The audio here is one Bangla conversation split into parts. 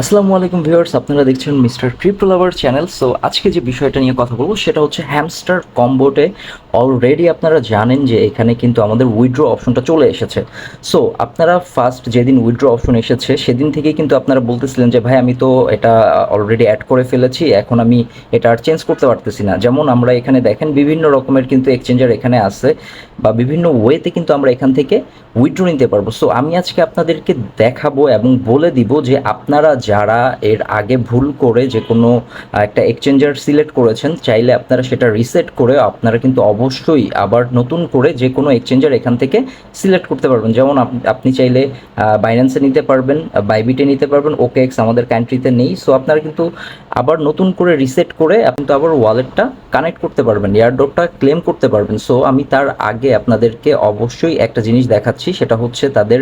আসসালামু আলাইকুম ভিউয়ার্স, আপনারা দেখছেন mister crypto lover channel. So আজকে যে বিষয়টা নিয়ে কথা বলব, সেটা হচ্ছে হ্যামস্টার কম্বোটে অলরেডি আপনারা জানেন যে এখানে কিন্তু আমাদের উইথড্র অপশনটা চলে এসেছে। সো আপনারা ফার্স্ট যেদিন উইথড্র অপশন এসেছে, সেদিন থেকেই কিন্তু আপনারা বলতেছিলেন যে, ভাই, আমি তো এটা অলরেডি অ্যাড করে ফেলেছি, এখন আমি এটা আর চেঞ্জ করতে পারতেছি না। যেমন আমরা এখানে দেখেন, বিভিন্ন রকমের কিন্তু এক্সচেঞ্জার এখানে আছে। বা বিভিন্ন ওয়েতে কিন্তু আমরা এখান থেকে উইথড্র নিতে পারব। সো আমি আজকে আপনাদেরকে দেখাবো এবং বলে দিব যে আপনারা যারা এর আগে ভুল করে যে কোনো একটা এক্সচেঞ্জার সিলেক্ট করেছেন, চাইলে আপনারা সেটা রিসেট করে আপনারা কিন্তু অবশ্যই আবার নতুন করে যে কোনো এক্সচেঞ্জার এখান থেকে সিলেক্ট করতে পারবেন। যেমন আপনি চাইলে বাইন্যান্সে নিতে পারবেন বাইবিটে নিতে পারবেন ওকে এক্স আমাদের কান্ট্রিতে নেই। সো আপনারা কিন্তু আবার নতুন করে রিসেট করে আপনি তো আবার ওয়ালেটটা কানেক্ট করতে পারবেন এয়ারড্রপটা ক্লেম করতে পারবেন। সো আমি তার আগে আপনাদেরকে অবশ্যই একটা জিনিস দেখাচ্ছি, সেটা হচ্ছে তাদের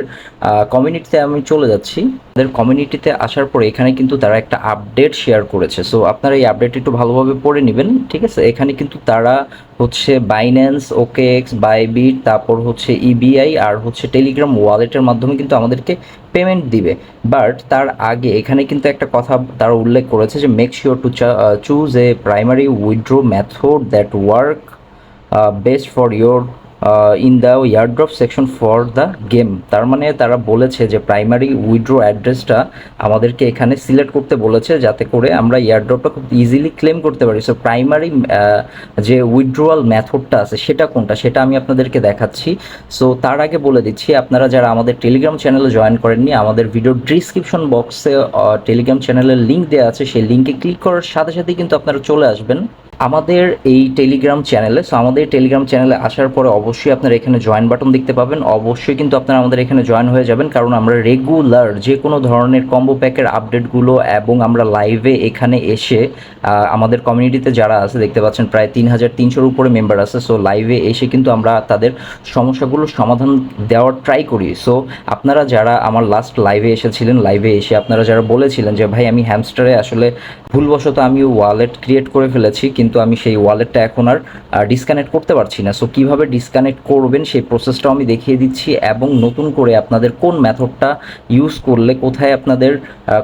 কমিউনিটিতে আমি চলে যাচ্ছি। তাদের কমিউনিটিতে আসার পরে এখানে কিন্তু তারা একটা আপডেট শেয়ার করেছে। সো আপনারা এই আপডেট একটু ভালোভাবে পড়ে নেবেন, ঠিক আছে? এখানে কিন্তু তারা হচ্ছে বাইন্যান্স ওকে এক্স বাইবিট তারপর হচ্ছে ইবিআই আর হচ্ছে টেলিগ্রাম ওয়ালেটের মাধ্যমে কিন্তু আমাদেরকে পেমেন্ট দিবে। বাট তার আগে এখানে কিন্তু একটা কথা তারা উল্লেখ করেছে যে make sure to choose a primary withdraw method that work best for your in the airdrop section for the game তার মানে তারা বলেছে যে প্রাইমারি উইড্রো অ্যাড্রেসটা আমাদেরকে এখানে সিলেক্ট করতে বলেছে যাতে করে আমরা ইয়ারড্রপটা খুব ইজিলি ক্লেম করতে পারি। সো প্রাইমারি যে উইথড্রোয়াল মেথডটা আছে সেটা কোনটা সেটা আমি আপনাদেরকে দেখাচ্ছি। সো তার আগে বলে দিচ্ছি, আপনারা যারা আমাদের টেলিগ্রাম চ্যানেলে জয়েন করেননি, আমাদের ভিডিও ডিসক্রিপশন বক্সে টেলিগ্রাম চ্যানেলের লিঙ্ক দেওয়া আছে। সেই লিঙ্কে ক্লিক করার সাথে সাথেই কিন্তু আপনারা চলে আসবেন। আমাদের এই টেলিগ্রাম চ্যানেলে সো আমাদের টেলিগ্রাম চ্যানেলে আসার পরে অবশ্যই আপনারা এখানে জয়েন বাটন দেখতে পাবেন। অবশ্যই কিন্তু আপনারা আমাদের এখানে জয়েন হয়ে যাবেন, কারণ আমরা রেগুলার যে কোনো ধরনের কম্বো প্যাকের আপডেটগুলো এবং আমরা লাইভে এখানে এসে আমাদের কমিউনিটিতে যারা আছে, দেখতে পাচ্ছেন প্রায় তিন হাজার তিনশোর উপরে মেম্বার আছে। সো লাইভে এসে কিন্তু আমরা তাদের সমস্যাগুলোর সমাধান দেওয়ার ট্রাই করি। সো আপনারা যারা আমার লাস্ট লাইভে এসেছিলেন লাইভে এসে আপনারা যারা বলেছিলেন যে, ভাই, আমি হ্যামস্টারে আসলে ভুলবশত আমি ওয়ালেট ক্রিয়েট করে ফেলেছি, কিন্তু আমি সেই ওয়ালেটটা এখন আর ডিসকানেক্ট করতে পারছি না। সো কীভাবে ডিসকানেক্ট করবেন সেই প্রসেসটাও আমি দেখিয়ে দিচ্ছি এবং নতুন করে আপনাদের কোন মেথডটা ইউজ করলে কোথায় আপনাদের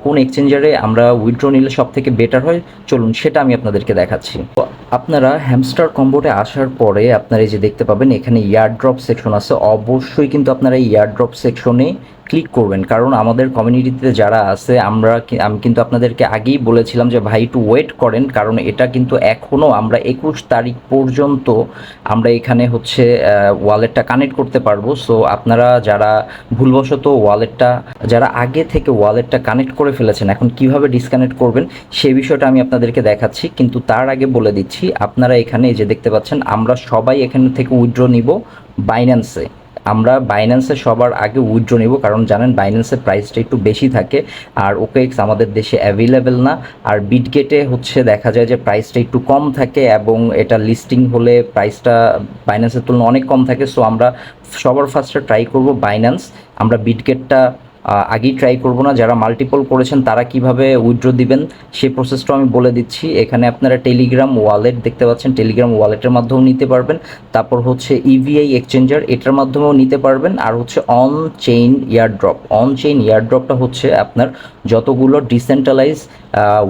কোন এক্সচেঞ্জারে আমরা উইথড্র নিলে সব থেকে বেটার হয়, চলুন সেটা আমি আপনাদেরকে দেখাচ্ছি। তো আপনারা হ্যামস্টার কম্বোটে আসার পরে আপনারা এই যে দেখতে পাবেন, এখানে ইয়ারড্রপ সেকশন আছে। অবশ্যই কিন্তু আপনারা এই ইয়ারড্রপ সেকশনে ক্লিক করবেন। কারণ আমাদের কমিউনিটিতে যারা আছে, আমরা আমি কিন্তু আপনাদেরকে আগেই বলেছিলাম যে ভাই একটু ওয়েট করেন, কারণ এটা কিন্তু এখনও আমরা একুশ তারিখ পর্যন্ত আমরা এখানে হচ্ছে ওয়ালেটটা কানেক্ট করতে পারব। সো আপনারা যারা ভুলবশত ওয়ালেটটা যারা আগে থেকে ওয়ালেটটা কানেক্ট করে ফেলেছেন, এখন কীভাবে ডিসকানেক্ট করবেন সেই বিষয়টা আমি আপনাদেরকে দেখাচ্ছি। কিন্তু তার আগে বলে দিচ্ছি, আপনারা এখানে যে দেখতে পাচ্ছেন, আমরা সবাই এখান থেকে উইথড্র নিব বাইন্যান্সে আমরা বাইন্যান্সে সবার আগে উইথড্র নেব, কারণ জানেন বাইন্যান্সের প্রাইসটা একটু বেশি থাকে। আর ওকেএক্স আমাদের দেশে অ্যাভেলেবেল না। আর বিটগেটে হচ্ছে দেখা যায় যে প্রাইসটা একটু কম থাকে এবং এটা লিস্টিং হলে প্রাইসটা বাইন্যান্সের তুলনায় অনেক কম থাকে। সো আমরা সবার ফার্স্টে ট্রাই করব বাইন্যান্স আমরা বিটগেটটা আগেই ট্রাই করব না। যারা মাল্টিপল করেছেন, তারা কীভাবে উইথড্র দিবেন সেই প্রসেসটাও আমি বলে দিচ্ছি। এখানে আপনারা টেলিগ্রাম ওয়ালেট দেখতে পাচ্ছেন। টেলিগ্রাম ওয়ালেটের মাধ্যমেও নিতে পারবেন। তারপর হচ্ছে E ইভিআই এক্সচেঞ্জার এটার মাধ্যমেও নিতে পারবেন। আর হচ্ছে on chain airdrop on chain ইয়ারড্রপটা হচ্ছে আপনার যতগুলো ডিসেন্ট্রালাইজ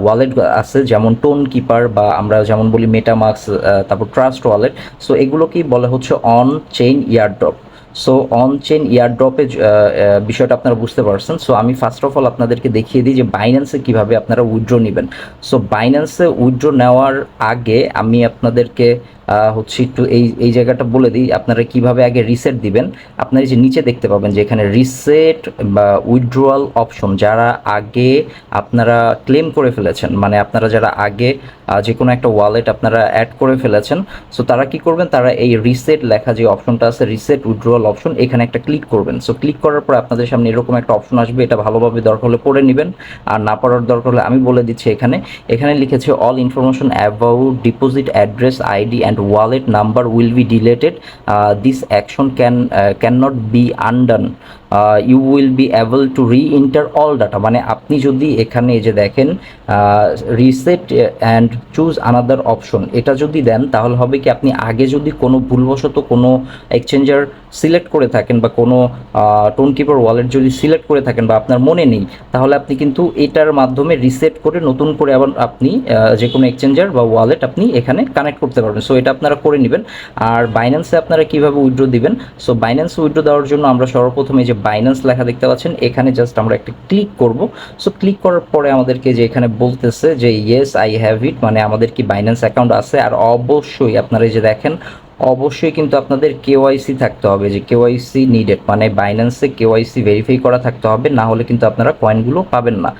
ওয়ালেট আছে, যেমন টোন কিপার বা আমরা যেমন বলি মেটামাক্স তারপর ট্রাস্ট ওয়ালেট সো এগুলোকেই বলা হচ্ছে on chain airdrop so on chain ইয়ারড্রপে বিষয়টা আপনারা বুঝতে পারছেন। সো আমি ফার্স্ট অফ অল আপনাদেরকে দেখিয়ে দিই যে বাইন্যান্সে কীভাবে আপনারা উইথড্র নেবেন। সো বাইন্যান্সে উইথড্র নেওয়ার আগে আমি আপনাদেরকে হচ্ছে একটু এই এই জায়গাটা বলে দিই। আপনারা কীভাবে আগে রিসেট দিবেন? আপনারা যে নিচে দেখতে পাবেন যে এখানে রিসেট বা উইথড্রোয়াল অপশন যারা আগে আপনারা ক্লেম করে ফেলেছেন মানে আপনারা যারা আগে যে কোনো একটা ওয়ালেট আপনারা অ্যাড করে ফেলেছেন। সো তারা কি করবেন? তারা এই রিসেট লেখা যে অপশনটা আছে রিসেট উইথড্রোয়াল অপশন এখানে একটা ক্লিক করবেন। সো ক্লিক করার পর আপনাদের সামনে এরকম একটা অপশন আসবে। এটা ভালোভাবে দরকার হলে পড়ে নেবেন। আর না পড়ার দরকার হলে আমি বলে দিচ্ছি এখানে। এখানে লিখেছে all information about deposit address ID and wallet number will be deleted this action can can not be undone you will be able to reenter all data মানে আপনি যদি এখানে এই যে দেখেন reset and choose another option এটা যদি দেন, তাহলে হবে কি আপনি আগে যদি কোনো ভুলবশত কোনো এক্সচেঞ্জার সিলেক্ট করে থাকেন বা কোনো টোন কিপার ওয়ালেট যদি সিলেক্ট করে থাকেন বা আপনার মনে নেই, তাহলে আপনি কিন্তু এটার মাধ্যমে রিসেট করে নতুন করে আবার আপনি যে কোনো এক্সচেঞ্জার বা ওয়ালেট আপনি এখানে কানেক্ট করতে পারবেন। সো এটা আপনারা করে নেবেন। আর বাইন্যান্সে আপনারা কীভাবে উইড্রো দিবেন? সো বাইন্যান্সে উইথড্র দেওয়ার জন্য আমরা সর্বপ্রথমে যে বাইন্যান্স লেখা দেখতে পাচ্ছেন, এখানে জাস্ট আমরা একটা ক্লিক করব। সো ক্লিক করার পরে আমাদেরকে যে এখানে বলতেছে যে ইয়েস আই হ্যাভ ইট মানে আমাদের কি বাইন্যান্স অ্যাকাউন্ট আছে? আর অবশ্যই আপনারা যে দেখেন অবশ্যই কিন্তু আপনাদের কেওয়াইসি থাকতে হবে যে কেওয়াইসি নিডেড মানে বাইন্যান্সে কেওয়াইসি ভেরিফাই করা থাকতে হবে, না হলে কিন্তু আপনারা কয়েনগুলো পাবেন না।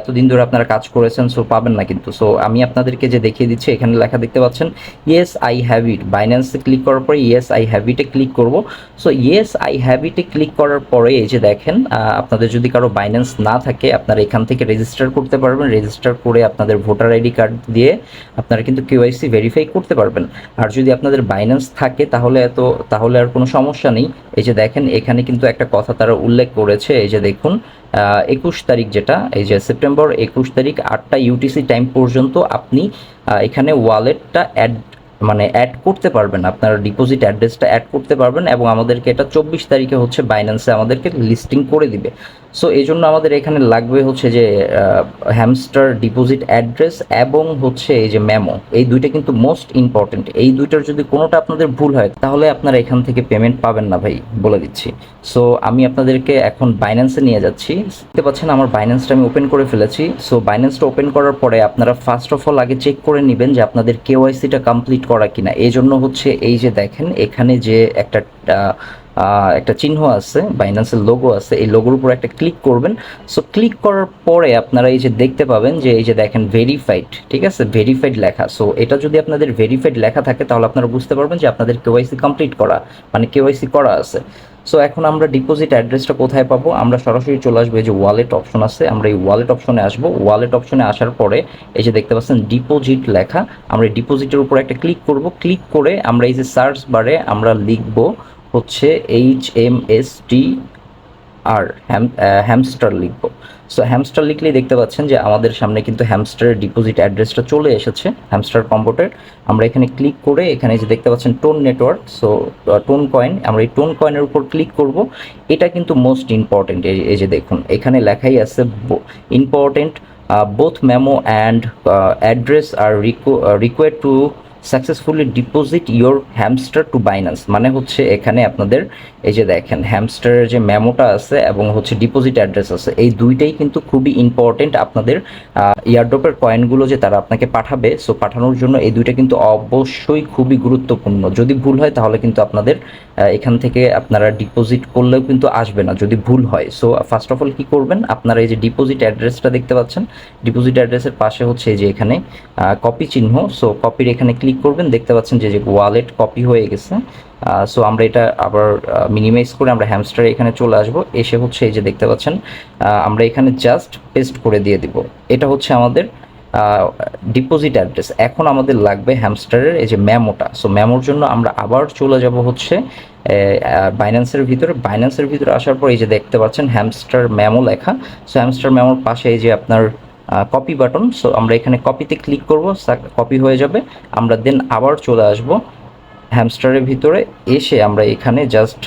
এতদিন ধরে আপনারা কাজ করেছেন সো পাবেন না কিন্তু। সো আমি আপনাদেরকে যে দেখিয়ে দিচ্ছি, এখানে লেখা দেখতে পাচ্ছেন ইয়েস আই হ্যাভ ইট বাইন্যান্সে ক্লিক করার পরে ইয়েস আই হ্যাভ ইটে ক্লিক করব। সো ইয়েস আই হ্যাভ ইটে ক্লিক করার পরে, এই যে দেখেন আপনাদের যদি কারও বাইন্যান্স না থাকে, আপনারা এখান থেকে রেজিস্টার করতে পারবেন। রেজিস্টার করে আপনাদের ভোটার আইডি কার্ড দিয়ে আপনারা কিন্তু কেওয়াইসি ভেরিফাই করতে পারবেন। আর যদি আপনাদের বাইন্যান্স থাকে, তাহলে এত, তাহলে আর কোনো সমস্যা নেই। এই যে দেখেন, এখানে কিন্তু একটা কথা তারা উল্লেখ করেছে, এই যে দেখুন একুশ তারিখ যেটা, এই যে সেপ্টেম্বর একুশ তারিখ, আটটা ইউটিসি টাইম পর্যন্ত আপনি এখানে ওয়ালেটটা অ্যাড মানে অ্যাড করতে পারবেন। আপনার ডিপোজিট অ্যাড্রেসটা অ্যাড করতে পারবেন এবং আমাদেরকে এটা চব্বিশ তারিখে হচ্ছে বাইন্যান্সে আমাদেরকে লিস্টিং করে দিবে। সো এই জন্য আমাদের এখানে লাগবে হচ্ছে যে হ্যামস্টার ডিপোজিট অ্যাড্রেস এবং হচ্ছে এই যে মেমো এই দুইটা কিন্তু মোস্ট ইম্পর্টেন্ট এই দুইটার যদি কোনোটা আপনাদের ভুল হয়, তাহলে আপনারা এখান থেকে পেমেন্ট পাবেন না ভাই, বলে দিচ্ছি। সো আমি আপনাদেরকে এখন বাইন্যান্সে নিয়ে যাচ্ছি। দেখতে পাচ্ছেন আমার বাইন্যান্সটা আমি ওপেন করে ফেলেছি। সো বাইন্যান্সটা ওপেন করার পরে আপনারা ফার্স্ট অফ অল আগে চেক করে নেবেন যে আপনাদের কেওয়াইসিটা কমপ্লিট করা কিনা। এই জন্য হচ্ছে এই যে দেখেন, এখানে যে একটা একটা চিহ্ন আছে বাইন্যান্সের লোগো আছে, এই লোগোর উপর একটা ক্লিক করবেন। সো ক্লিক করার পরে আপনারা এই যে দেখতে পাবেন যে, এই যে দেখেন ভেরিফাইড ঠিক আছে? ভেরিফাইড লেখা। সো এটা যদি আপনাদের ভেরিফাইড লেখা থাকে, তাহলে আপনারা বুঝতে পারবেন যে আপনাদের কেওয়াইসি কমপ্লিট করা মানে কেওয়াইসি করা আছে। সো এখন আমরা ডিপোজিট অ্যাড্রেসটা কোথায় পাবো? আমরা সরাসরি চলে আসব, এই যে ওয়ালেট অপশন আছে, আমরা এই ওয়ালেট অপশনে আসব। ওয়ালেট অপশনে আসার পরে, এই যে দেখতে পাচ্ছেন ডিপোজিট লেখা, আমরা ডিপোজিটের উপর একটা ক্লিক করব। ক্লিক করে আমরা এই যে সার্চ বারে আমরা লিখব হচ্ছে H M S T R Hamster লিখব। সো হ্যামস্টার লিখলেই দেখতে পাচ্ছেন যে আমাদের সামনে কিন্তু হ্যামস্টারের ডিপোজিট অ্যাড্রেসটা চলে এসেছে হ্যামস্টার কম্পিউটার আমরা এখানে ক্লিক করে এখানে যে দেখতে পাচ্ছেন TON network so TON coin আমরা এই টোন কয়েনের উপর ক্লিক করব। এটা কিন্তু মোস্ট ইম্পর্টেন্ট এই যে দেখুন, এখানে লেখাই আছে important both memo and address are Rico required to successfully deposit your Hamster to Binance মানে হচ্ছে এখানে আপনাদের এই যে দেখেন হ্যামস্টারের যে মেমোটা আছে এবং হচ্ছে ডিপোজিট অ্যাড্রেস আছে, এই দুইটাই কিন্তু খুবই ইম্পর্টেন্ট আপনাদের ইয়ারড্রপের কয়েনগুলো যে তারা আপনাকে পাঠাবে। সো পাঠানোর জন্য এই দুইটা কিন্তু অবশ্যই খুবই গুরুত্বপূর্ণ। যদি ভুল হয় তাহলে কিন্তু আপনাদের এখান থেকে আপনারা ডিপোজিট করলেও কিন্তু আসবে না, যদি ভুল হয়। সো ফার্স্ট অফ অল কী করবেন? আপনারা এই যে ডিপোজিট অ্যাড্রেসটা দেখতে পাচ্ছেন। ডিপোজিট অ্যাড্রেসের পাশে হচ্ছে যে এখানে কপি চিহ্ন। সো কপির এখানে ক্লিক করবেন। দেখতে পাচ্ছেন যে ওয়ালেট কপি হয়ে গেছে। সো আমরা এটা আবার মিনিমাইজ করে আমরা হ্যামস্টারে এখানে চলে আসব। এসে হচ্ছে এই যে দেখতে পাচ্ছেন আমরা এখানে জাস্ট পেস্ট করে দিয়ে দিব। এটা হচ্ছে আমাদের ডিপোজিট অ্যাড্রেস এখন আমাদের লাগবে হ্যামস্টারের এই যে ম্যামোটা সো ম্যামোর জন্য আমরা আবার চলে যাব হচ্ছে বাইন্যান্সের ভিতরে। বাইন্যান্সের ভিতরে আসার পর এই যে দেখতে পাচ্ছেন হ্যামস্টার ম্যামো লেখা। সো হ্যামস্টার ম্যামোর পাশে এই যে আপনার কপি বাটন সো আমরা এখানে কপিতে ক্লিক করব কপি হয়ে যাবে। আমরা দেন আবার চলে আসব। হ্যামস্টারের ভিতরে এসে আমরা এখানে জাস্ট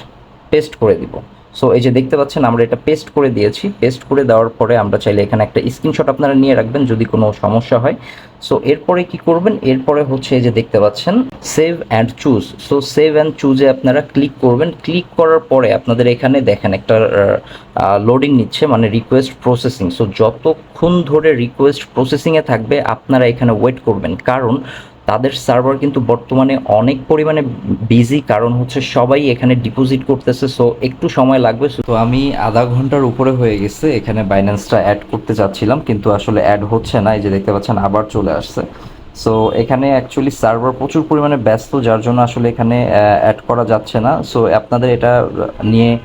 পেস্ট করে দিব। সো এই যে দেখতে পাচ্ছেন, আমরা এটা পেস্ট করে দিয়েছি। পেস্ট করে দেওয়ার পরে আমরা চাইলে এখানে একটা স্ক্রিনশট আপনারা নিয়ে রাখবেন যদি কোনো সমস্যা হয়। সো এরপরে কি করবেন? এরপরে হচ্ছে এই যে দেখতে পাচ্ছেন save and choose so save and চুজে আপনারা ক্লিক করবেন। ক্লিক করার পরে আপনাদের এখানে দেখেন একটা লোডিং নিচ্ছে মানে রিকোয়েস্ট প্রসেসিং সো যতক্ষণ ধরে রিকোয়েস্ট প্রসেসিংয়ে থাকবে, আপনারা এখানে ওয়েট করবেন। কারণ তাদের সার্ভার কিন্তু বর্তমানে অনেক পরিমাণে বিজি কারণ হচ্ছে সবাই এখানে ডিপোজিট করতেছে সো একটু সময় লাগবে। তো আমি আধা ঘণ্টার উপরে হয়ে গেছে, এখানে বাইন্যান্সটা অ্যাড করতে চাচ্ছিলাম, কিন্তু আসলে অ্যাড হচ্ছে না, এই যে দেখতে পাচ্ছেন আবার চলে আসছে। সো এখানে অ্যাকচুয়ালি সার্ভার প্রচুর পরিমাণে ব্যস্ত, যার জন্য আসলে এখানে অ্যাড করা যাচ্ছে না। সো আপনাদের এটা নিয়ে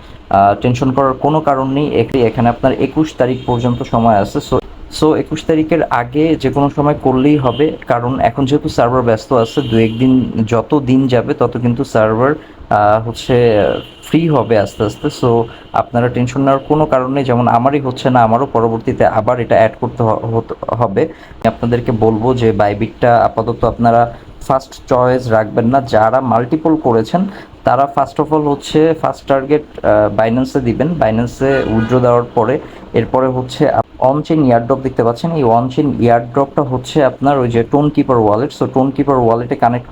টেনশন করার কোনো কারণ নেই, এখানে- আপনার একুশ তারিখ পর্যন্ত সময় আছে। সো সো একুশ তারিখের আগে যে কোনো সময় করলেই হবে, কারণ এখন যেহেতু সার্ভার ব্যস্ত আছে, দু একদিন যত দিন যাবে, তত কিন্তু সার্ভার হচ্ছে ফ্রি হবে আস্তে আস্তে। সো আপনারা টেনশন নেওয়ার কোনো কারণে যেমন আমারই হচ্ছে না, আমারও পরবর্তীতে আবার এটা অ্যাড করতে হবে। আপনাদেরকে বলব যে বাইবিটটা আপাতত আপনারা ফার্স্ট চয়েস রাখবেন না, যারা মাল্টিপল করেছেন তারা ফার্স্ট অফ অল হচ্ছে ফার্স্ট টার্গেট বাইন্যান্সে দিবেন। বাইন্যান্সে উইথড্র দেওয়ার পরে, এরপরে হচ্ছে অন চেন ইয়ারড্রপ দেখতে পাচ্ছেন। এই অন চেন ইয়ারড্রপটা হচ্ছে আপনার ওই যে Tonkeeper wallet so Tonkeeper ওয়ালেটে কানেক্ট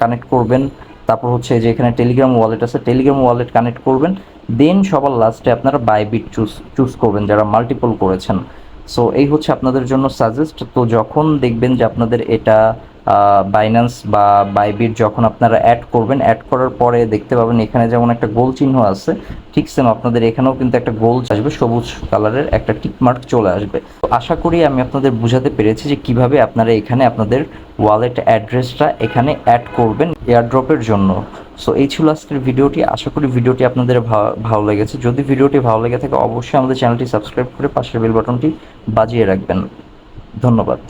কানেক্ট করবেন। তারপর হচ্ছে যে এখানে টেলিগ্রাম ওয়ালেট আছে টেলিগ্রাম ওয়ালেট কানেক্ট করবেন। দেন সবার লাস্টে আপনারা বাইবিট চুজ চুজ করবেন, যারা মাল্টিপল করেছেন। সো এই হচ্ছে আপনাদের জন্য সাজেস্ট তো যখন দেখবেন যে আপনাদের এটা বাইন্যান্স বা বাইবিট যখন আপনারা অ্যাড করবেন অ্যাড করার পরে দেখতে পাবেন এখানে যেমন একটা গোল চিহ্ন আছে, ঠিক সেম আপনাদের এখানেও কিন্তু একটা গোল আসবে, সবুজ কালারের একটা টিক মার্ক চলে আসবে। তো আশা করি আমি আপনাদের বুঝাতে পেরেছি যে কীভাবে আপনারা এখানে আপনাদের ওয়ালেট অ্যাড্রেসটা এখানে অ্যাড করবেন এয়ারড্রপের জন্য। সো এই ছিল আজকের ভিডিওটি। আশা করি ভিডিওটি আপনাদের ভালো লেগেছে। যদি ভিডিওটি ভালো লেগে থাকে, অবশ্যই আমাদের চ্যানেলটি সাবস্ক্রাইব করে পাশের বেল বাটনটি বাজিয়ে রাখবেন। ধন্যবাদ।